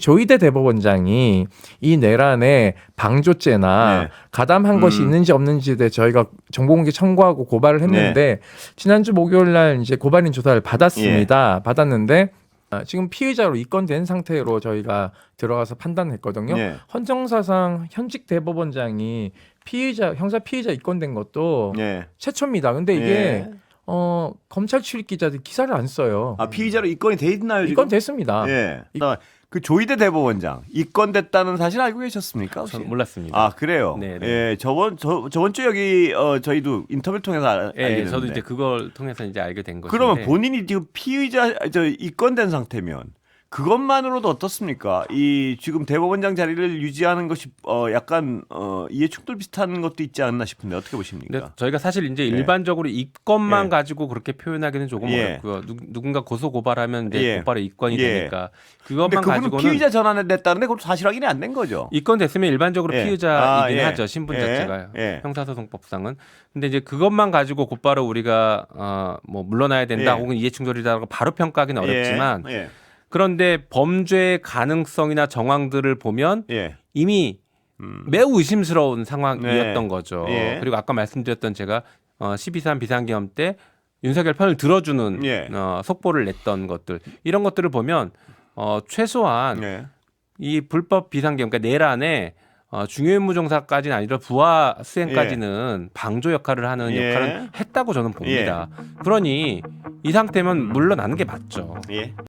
조희대 대법원장이 이 내란에 방조죄나 네. 가담한 것이 음. 있는지 없는지에 대해 저희가 정보공개 청구하고 고발을 했는데 네. 지난주 목요일 날 이제 고발인 조사를 예. 받았습니다. 받았는데 아, 지금 피의자로 입건된 상태로 저희가 들어가서 판단했거든요. 예. 헌정사상 현직 대법원장이 피의자 형사 피의자 입건된 것도 예. 최초입니다. 근데 이게 예. 어, 검찰 출입 기자들 기사를 안 써요. 아 피의자로 입건이 돼 있나요 지금? 입건됐습니다. 예. 아, 그 조희대 대법원장 입건됐다는 사실 알고 계셨습니까? 혹시? 전 몰랐습니다. 아 그래요. 네, 네. 예, 저번 저 저번 주 여기 어, 저희도 인터뷰 통해서 알, 예, 알게 예, 됐는데. 저도 이제 그걸 통해서 이제 알게 된 것인데. 그러면 본인이 지금 피의자 저 입건된 상태면 그것만으로도 어떻습니까? 이 지금 대법원장 자리를 유지하는 것이 어 약간 어 이해 충돌 비슷한 것도 있지 않나 싶은데 어떻게 보십니까? 저희가 사실 이제 예. 일반적으로 입건만 예. 가지고 그렇게 표현하기는 조금 예. 어렵고요. 누, 누군가 고소 고발하면 이제 예. 곧바로 입건이 예. 되니까 그것만 가지고는 피의자 전환을 냈다는데 그것도 사실 확인이 안 된 거죠. 입건 됐으면 일반적으로 예. 피의자이긴 아, 예. 하죠 신분 예. 자체가 예. 형사소송법상은 근데 이제 그것만 가지고 곧바로 우리가 어뭐 물러나야 된다 예. 혹은 이해충돌이다라고 바로 평가하기는 어렵지만 예. 그런데 범죄의 가능성이나 정황들을 보면 예. 이미 음. 매우 의심스러운 상황이었던 네. 거죠. 예. 그리고 아까 말씀드렸던 제가 어, 12.3 비상계엄 때 윤석열 편을 들어주는 예. 어, 속보를 냈던 것들 이런 것들을 보면 어, 최소한 예. 이 불법 비상계엄 그러니까 내란에 어, 중요임무종사까지는 아니라 부하 수행까지는 방조 역할을 하는 예. 역할은 했다고 저는 봅니다. 그러니 이 상태면 물러나는 게 맞죠. 예.